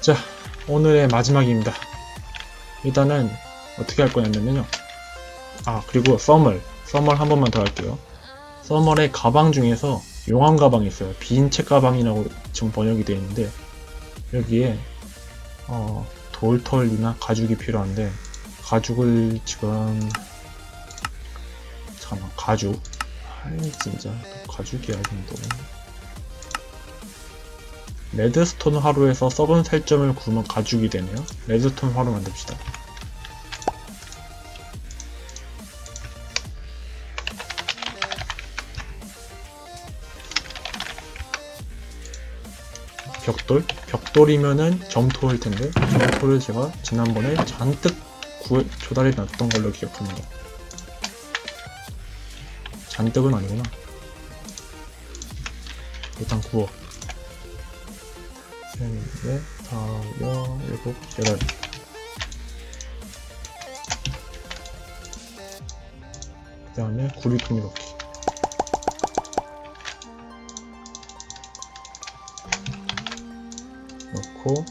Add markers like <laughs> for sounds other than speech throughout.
자, 오늘의 마지막입니다. 일단은 어떻게 할 거냐면요. 아, 그리고 써멀. 써멀 한 번만 더 할게요. 써멀의 가방 중에서 용암 가방이 있어요. 빈 책 가방이라고 지금 번역이 되어 있는데 여기에 어, 돌털이나 가죽이 필요한데 가죽을 지금 잠깐만 가죽 아이 진짜 또 가죽이야 지금 또 레드스톤 화로에서 썩은 살점을 구우면 가죽이 되네요 레드스톤 화로 만듭시다 벽돌? 벽돌이면은 점토일 텐데 점토를 제가 지난번에 잔뜩 구해, 조달해 놨던 걸로 기억합니다. 잔뜩은 아니구나. 일단 구워. 셋, 넷, 다섯, 여덟. 그 다음에 구리통이 넣기. 넣고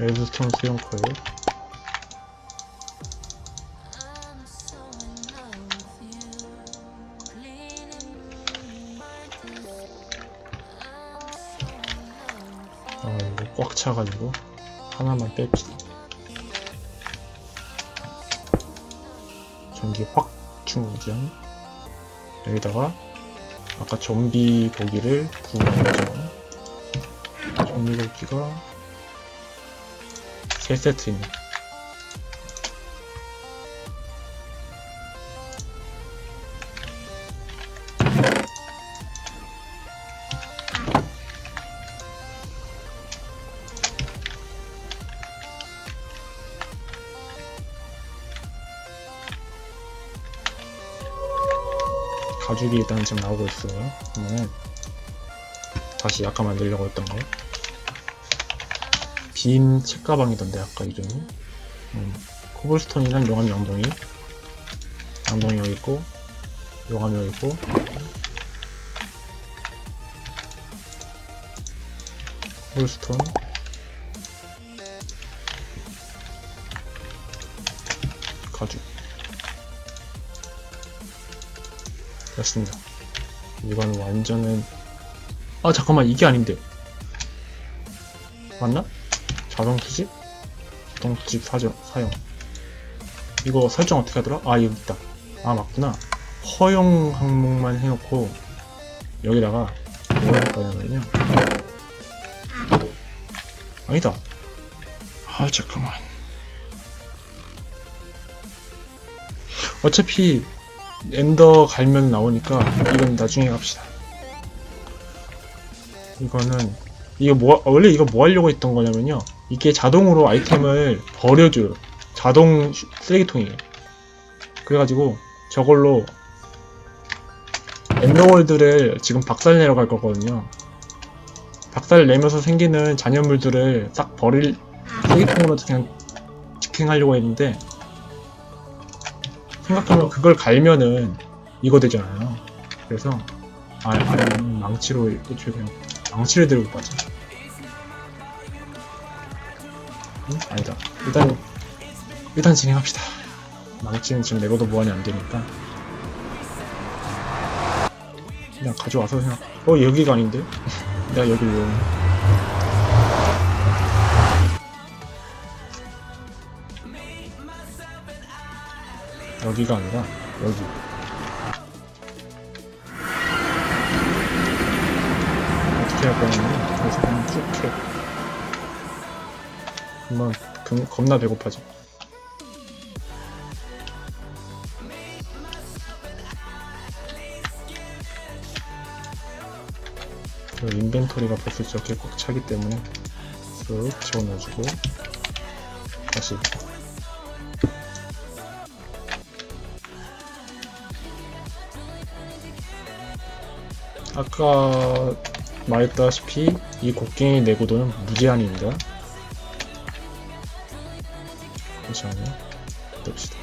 레드스톤 수용 코일 꽉 차가지고 하나만 뺍시다 전기 확 충전 여기다가 아까 좀비 고기를 구우는 거죠 종류도끼가 3세트입니다. 가죽이 일단 지금 나오고 있어요. 그러면 다시 아까 만들려고 했던 거. 빈 책가방이던데 아까 이름이? 음, 코블스톤이랑 용암 양동이. 양동이 여기 있고 용암이 여기 있고. 코블스톤. 가죽 됐습니다 이건 완전은 아 잠깐만 이게 아닌데 맞나? 자동 수집? 자동 수집 사정, 사용. 이거 설정 어떻게 하더라? 아, 여기 있다. 아, 맞구나. 허용 항목만 해놓고, 여기다가, 뭘 할까냐면요. 아니다. 아, 잠깐만. 어차피, 엔더 갈면 나오니까, 이건 나중에 합시다. 이거는, 이거 뭐, 원래 이거 뭐 하려고 했던 거냐면요. 이게 자동으로 아이템을 버려줘요. 자동 슈- 쓰레기통이에요. 그래가지고 저걸로 엔더월드를 지금 박살내러 갈 거거든요. 박살 내면서 생기는 잔여물들을 싹 버릴 쓰레기통으로 그냥 직행하려고 했는데 생각하면 그걸 갈면은 이거 되잖아요. 그래서 아, 아니 망치로 애초에 그냥 망치를 들고 가자. 응? 아니다. 일단 일단 진행합시다. 망치는 지금 내고도 보완이 안 되니까 그냥 가져와서 그냥 어 여기가 아닌데? <laughs> 내가 여기 왜 오냐? 여기가 아니라 여기. 어떻게 할 거냐면 여기서 그냥 쭉 해. 한번 금- 겁나 배고파져. 그리고 인벤토리가 벌써 저렇게 꽉 차기 때문에 쓱 집어넣어주고 다시 아까 말했다시피 이 곡괭이 내구도는 무제한입니다. 잠시만요. 봅시다.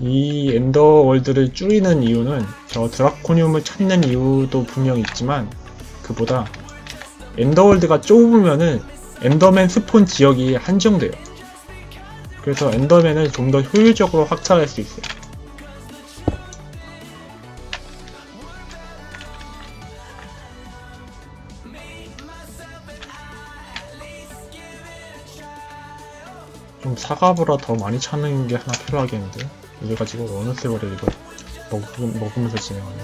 이 엔더월드를 줄이는 이유는 저 드라코니움을 찾는 이유도 분명 있지만 그보다 엔더월드가 좁으면은 엔더맨 스폰 지역이 한정돼요. 그래서 엔더맨을 좀 더 효율적으로 확장할 수 있어요. 좀 사과보다 더 많이 찾는 게 하나 필요하겠는데 이래가지고 어느 세월에 이거. 먹, 먹으면서 진행하네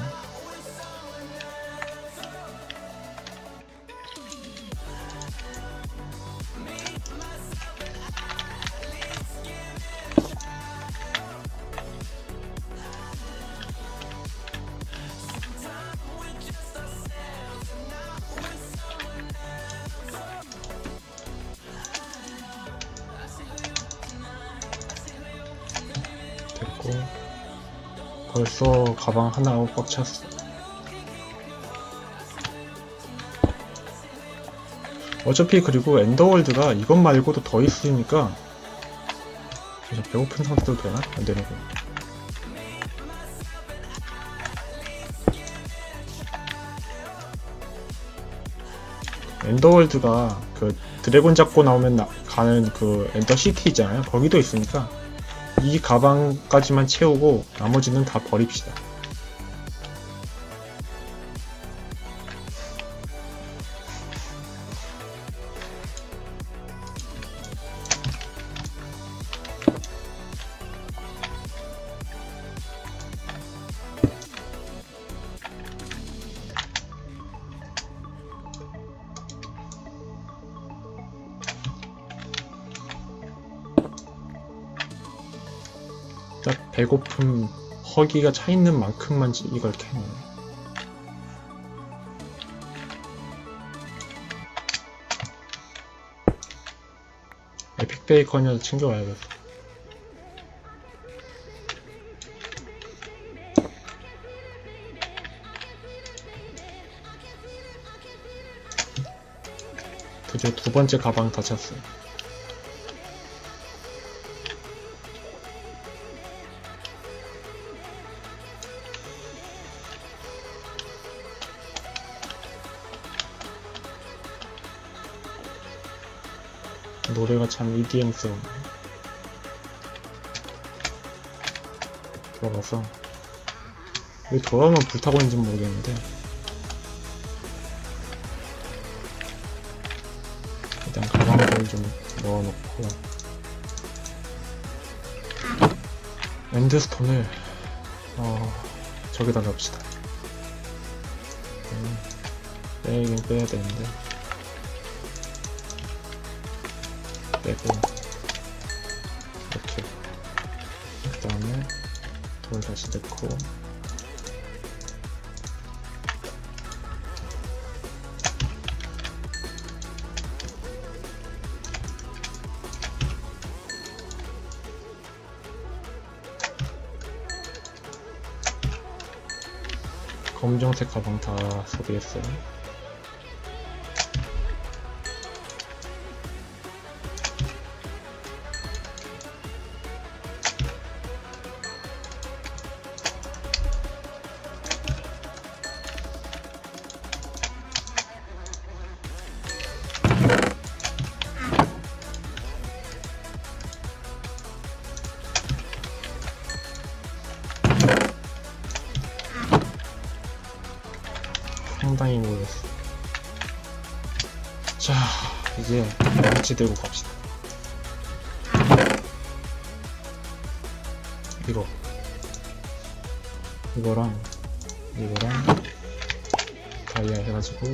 벌써 가방 하나가 꽉 찼어. 어차피 그리고 엔더월드가 이것 말고도 더 있으니까 진짜 배고픈 상태도 되나? 안 되는 거 엔더월드가 그 드래곤 잡고 나오면 나- 가는 그 엔더시티 있잖아요. 거기도 있으니까 이 가방까지만 채우고 나머지는 다 버립시다. 딱 배고픔 허기가 차 있는 만큼만 지- 이걸 캐네. 에픽 베이컨이라도 챙겨와야겠어. 드디어 두 번째 가방 다 찼어요. 노래가 참 EDM스러워. 돌아가서 왜 돌아오면 불타고 있는지 모르겠는데 일단 가방을 좀 넣어놓고 엔드스톤을 어 저기다 넣읍시다. 음, 빼긴 빼야 되는데 빼고 이렇게. 그 다음에 돌 다시 넣고. 검정색 가방 다 소비했어요. 양치 들고 갑시다. 이거. 이거랑, 이거랑, 다이아 해가지고,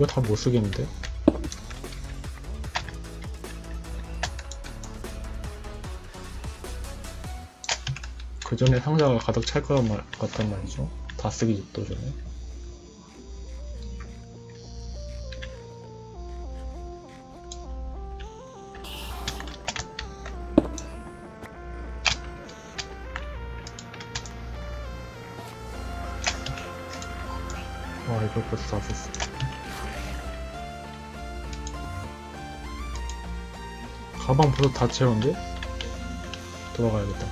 이거 다 못 쓰겠는데? 그 전에 상자가 가득 찰것 같단 말이죠. 다 쓰기 또 전에. 와, 이거 벌써 다 썼어. 가방 벌써 다 채웠는데? 돌아가야겠다.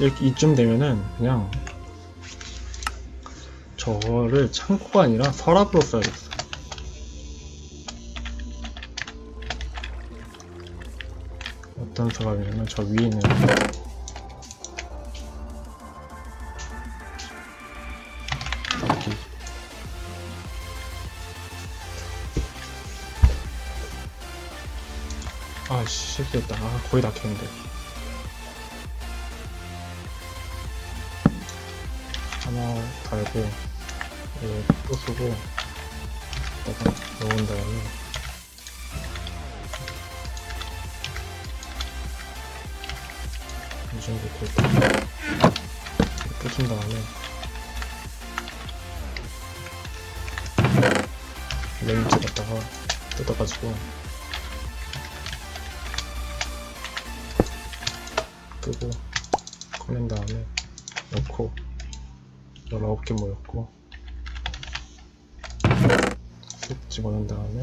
이렇게 이쯤 되면은 그냥 저거를 창고가 아니라 서랍으로 써야겠어. 어떤 서랍이냐면 저 위에 있는 거의 다 켰는데. 하나 달고 이거 또 쓰고 여기다 넣은 다음에. 이 정도 될때 꽂은 다음에. 레인지 갖다가 뜯어가지고 19개 모였고. 쓱 집어넣은 다음에.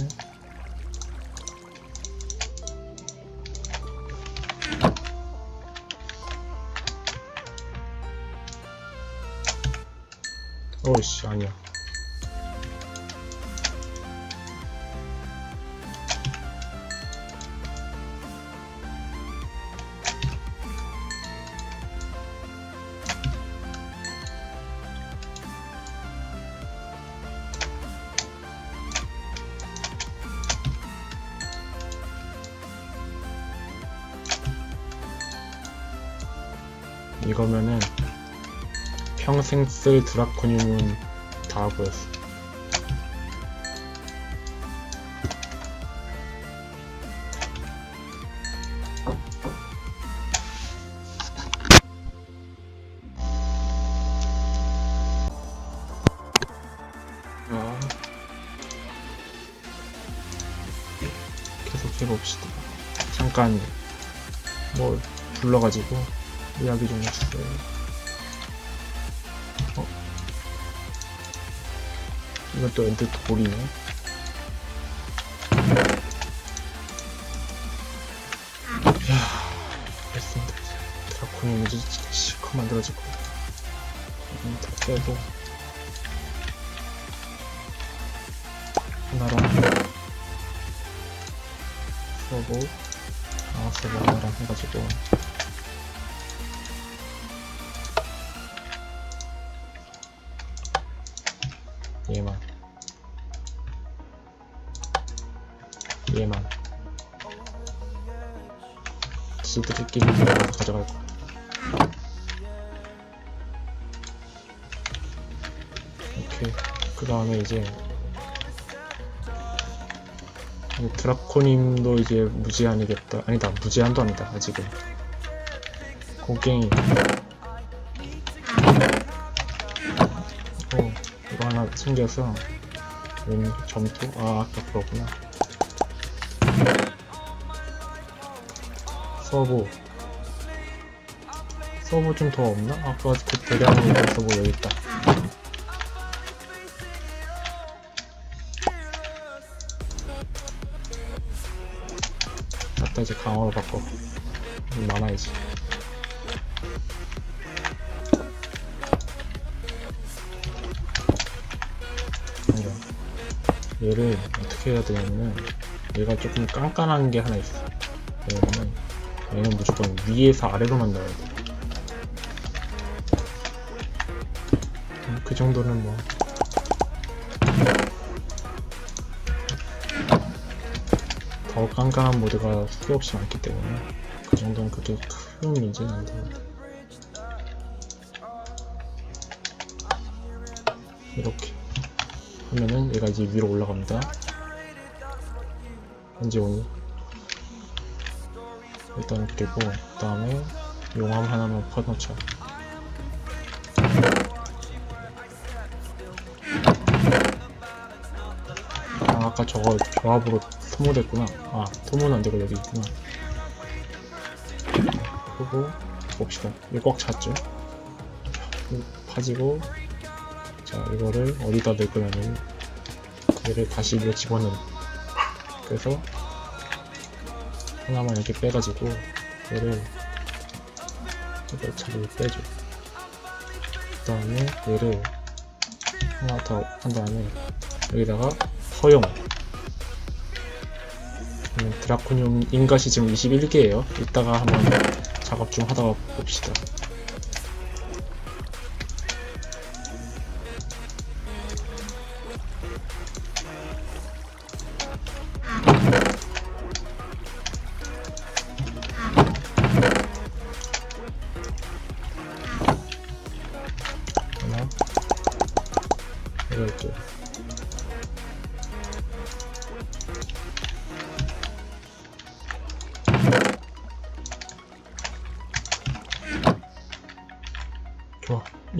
어이씨 아니야 평생 쓸 드라코늄은 다 보였어. 아, 계속 해봅시다. 잠깐 뭐 불러가지고 이야기 좀 해주세요. 이건 또 엔드 돌이네. 이야, 됐습니다. 드라콘이 이제 실컷 만들어질 거야. 음, 다 빼고. 하나랑 아, 써고 하나랑 해가지고. 들어가서 가져갈 거야 오케이 그 다음에 이제 이 드라코님도 이제 무제한이겠다. 아니다 무제한도 아니다 아직은. 곡괭이. 어 이거 하나 챙겨서 왼 점토? 아 아까 그거구나. 서브 서브 좀더 없나? 아까 그 대량으로 서브 여기 있다 갖다 이제 강화로 바꿔 좀 많아야지. 얘를 어떻게 해야 되냐면 얘가 조금 깐깐한 게 하나 있어. 왜냐면 얘는 무조건 위에서 아래로 만들어야 돼. 그 정도는 뭐. 더욱 깐깐한 모드가 수도 없이 많기 때문에 그 정도는 그렇게 큰 문제는 아닌 것 같아요 이렇게 하면은 얘가 이제 위로 올라갑니다. 언제 오니? 일단 그리고 그 다음에 용암 하나만 퍼넣자. 아, 아까 저거 조합으로 소모됐구나. 아, 소모는 안 되고 여기 있구나. 그리고 봅시다. 이거 꽉 찼죠? 파지고, 자, 이거를 어디다 넣을 거냐면, 얘를 다시 위로 집어넣는. 그래서, 하나만 이렇게 빼가지고, 얘를, 이걸 차례 빼줘. 그 다음에 얘를 하나 더 한 다음에, 여기다가 허용. 음, 드라코늄 인가시 지금 21개예요. 이따가 한번 작업 좀 하다가 봅시다. 하나, 이렇게.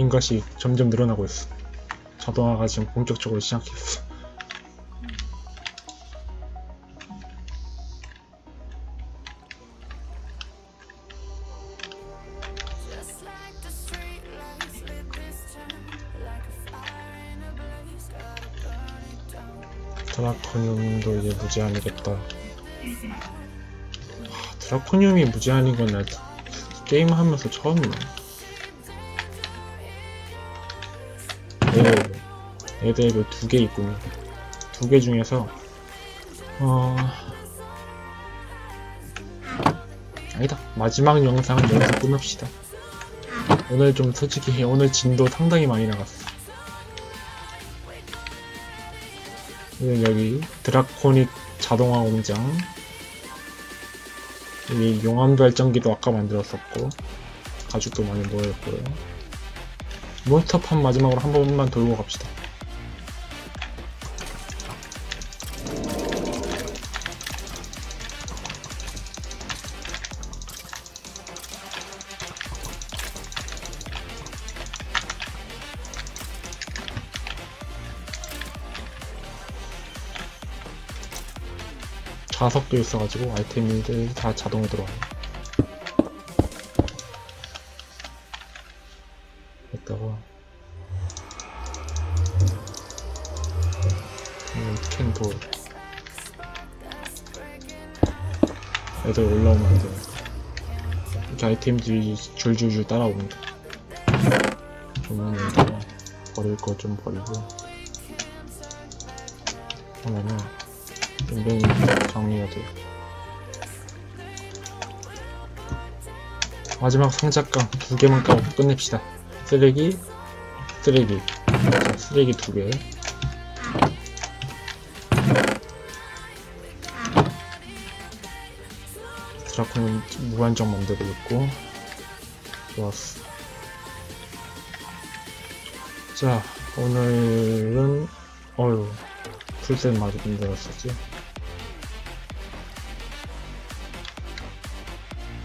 좋아. 인것이 점점 늘어나고 있어. 자동화가 지금 본격적으로 시작했어. 드라코늄도 이제 무제한이겠다. 하, 드라코늄이 무제한인 건 나 게임 하면서 처음이네. 레벨 두개 있군요. 두 개 중에서, 어, 아니다. 마지막 영상은 여기서 끊읍시다. 오늘 좀 솔직히 <laughs> 오늘 진도 상당히 많이 나갔어. 여기 드라코닉 자동화 공장 여기 용암 발전기도 아까 만들었었고 가죽도 많이 모였고요 몬스터판 마지막으로 한 번만 돌고 갑시다 자석도 있어가지고 아이템들 다 자동으로 들어와요. 됐다고. 음, 캔도. 애들 올라오면 안 돼요. 이렇게 아이템들이 줄줄줄 따라옵니다. 그러면 버릴 거 좀 버리고. 하면 은 인벤이 정리가 돼요. 마지막 상자깡 두 개만 까고 끝냅시다. 쓰레기, 쓰레기. 자, 쓰레기 두 개. 드라콘은 무한정 만들고 있고. 좋았어. 자, 오늘은, 어휴, 풀셋 마저 만들었었지.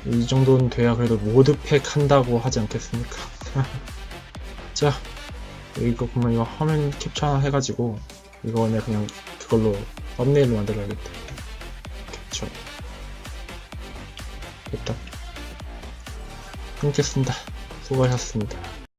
이 정도는 돼야 그래도 모드팩 한다고 하지 않겠습니까? <laughs> 자, 이거 그러면 이거 화면 캡처 하나 해가지고 이거 내 그냥 그걸로 썸네일로 만들어야겠다. 캡처. 됐다. 끊겠습니다. 수고하셨습니다.